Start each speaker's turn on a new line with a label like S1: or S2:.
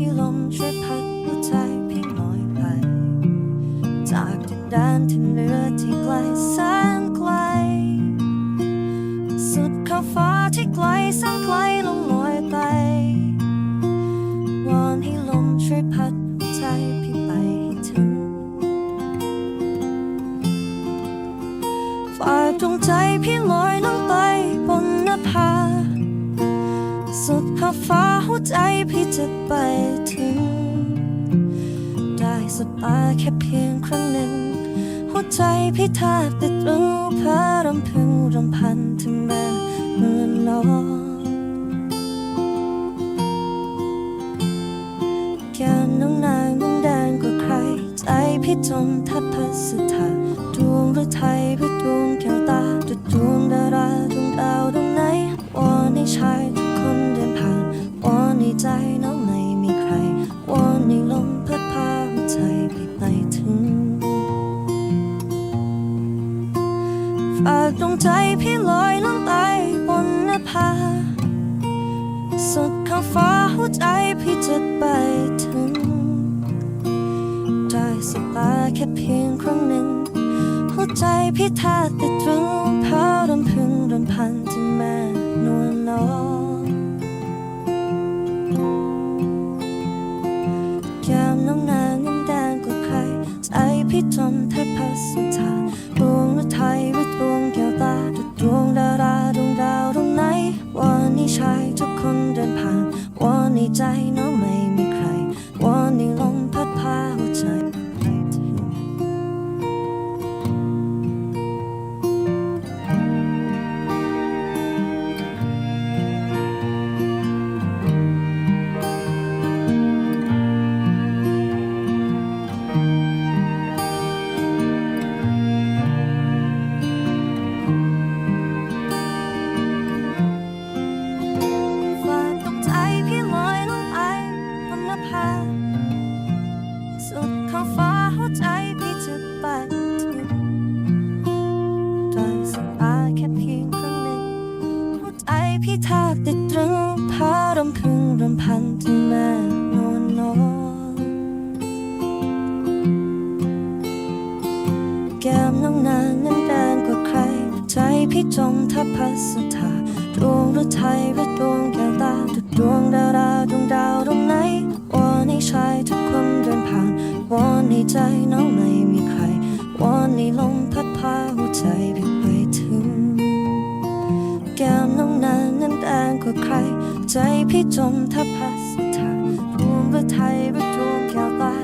S1: พี่ลมช่วยพัดหัวใจพี่หน่อยไป จากดินแดนที่เหนือที่ไกลแสนไกล สุดขอบฟ้าที่ไกลแสนไกลลงลอยไปวอนให้ลมช่วยพัดหัวใจพี่ไปให้ถึงฝากดวงใจพี่ลอย ใจพี่จะไปถึง ได้สบตาแค่เพียงครั้งหนึ่ง หัวใจพี่แทบติดตรึงเพอรำพึงรำพันถึงแม้เมื่อนนอนแก้มน้องนางน้องแดงกว่าใคร ใจพี่จมแทบพัสถาดวงหรือไทยหรือดวงแก้วตาดุด ฝากดวงใจพี่ลอยลงไปบนนภาสุดขอบฟ้าหัวใจพี่จะไปถึงได้สบตาแค่เพียงครั้งหนึ่งหัวใจพี่แทบติดตรึงเพอรำพึงรำพันถึงแม่นวลน้องแก้มน้องนางน้ำแดงกว่าใครใจพี่จมแทบพัสถา วัน รำพึงรำพันถึงแม่นวลน้องแก้มน้องนางนั้นแดงกว่าใคร ใจพี่จมทับพัสถาดวงหรือไทยหรือดวงแก้วตาดุดดวงดาราดวงดาวดวงไหนวอนให้ชายทุกคนเดินผ่านวอนให้ใจน้องไม่มีใครวอนให้ลมพัดพาหัวใจพี่ไปถึงแก้มน้องนางนั้นแดงกว่าใคร ใจพี่จมทับพัสถาภูมิไทยประตูแก้วตา